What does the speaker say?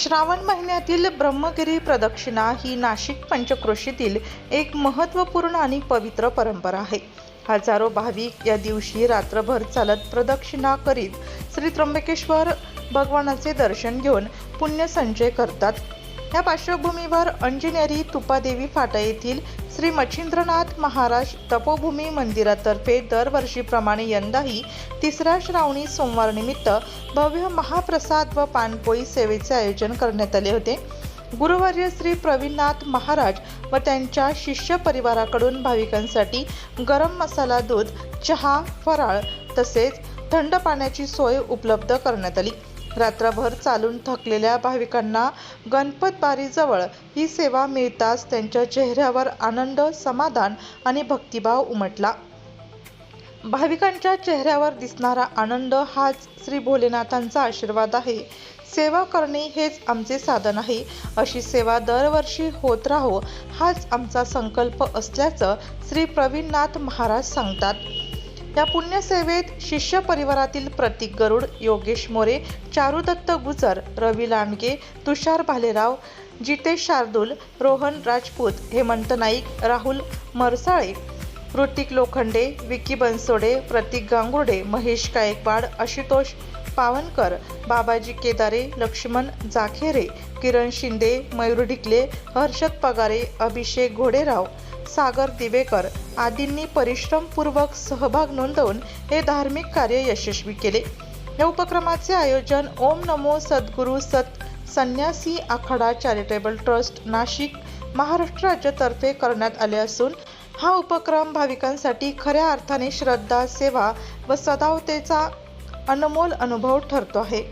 श्रावण महिन्यातील ब्रह्मगिरी प्रदक्षिणा ही नाशिक पंचक्रोशीतील एक महत्त्वपूर्ण आणि पवित्र परंपरा आहे. हजारो भाविक या दिवशी रात्रभर चालत प्रदक्षिणा करीत श्री त्र्यंबकेश्वर भगवानाचे दर्शन घेऊन पुण्यसंचय करतात. या पार्श्वभूमीवर अंजनेरी तुपादेवी फाटा येथील श्री मच्छिंद्रनाथ महाराज तपोभूमी मंदिरातर्फे दरवर्षीप्रमाणे यंदाही तिसऱ्या श्रावणी सोमवारनिमित्त भव्य महाप्रसाद व पानपोळी सेवेचे आयोजन करण्यात आले होते. गुरुवर्य श्री प्रवीणनाथ महाराज व त्यांच्या शिष्य परिवाराकडून भाविकांसाठी गरम मसाला दूध चहा फराळ तसेच थंड पाण्याची सोय उपलब्ध करण्यात आली. रात्रभर चालून थकलेल्या भाविकांना गणपत बारीजवळ ही सेवा मिळताच त्यांच्या चेहऱ्यावर आनंद समाधान आणि भक्तिभाव उमटला. भाविकांच्या चेहऱ्यावर दिसणारा आनंद हाच श्री भोलेनाथांचा आशीर्वाद आहे. सेवा करणे हेच आमचे साधन आहे. अशी सेवा दरवर्षी होत राहो हाच आमचा संकल्प असल्याचं श्री प्रवीणनाथ महाराज सांगतात. या पुण्यसेवेत शिष्य परिवारातील प्रतीक गरुड योगेश मोरे चारुदत्त गुजर रवी लांडगे तुषार भालेराव जितेश शार्दूल रोहन राजपूत हेमंत नाईक राहुल मरसाळे ऋतिक लोखंडे विकी बनसोडे प्रतीक गांगुर्डे महेश गायकवाड आशुतोष पावनकर बाबाजी केदारे लक्ष्मण जाखेरे किरण शिंदे मयूर ढिकले हर्षद पगारे अभिषेक घोडेराव सागर दिवेकर आदींनी परिश्रमपूर्वक सहभाग नोंदवून हे धार्मिक कार्य यशस्वी केले. या उपक्रमाचे आयोजन ओम नमो सद्गुरू सत संन्यासी आखाडा चॅरिटेबल ट्रस्ट नाशिक महाराष्ट्र राज्यातर्फे करण्यात आले असून हा उपक्रम भाविकांसाठी खऱ्या अर्थाने श्रद्धा सेवा व सदावतेचा अनमोल अनुभव ठरतो आहे.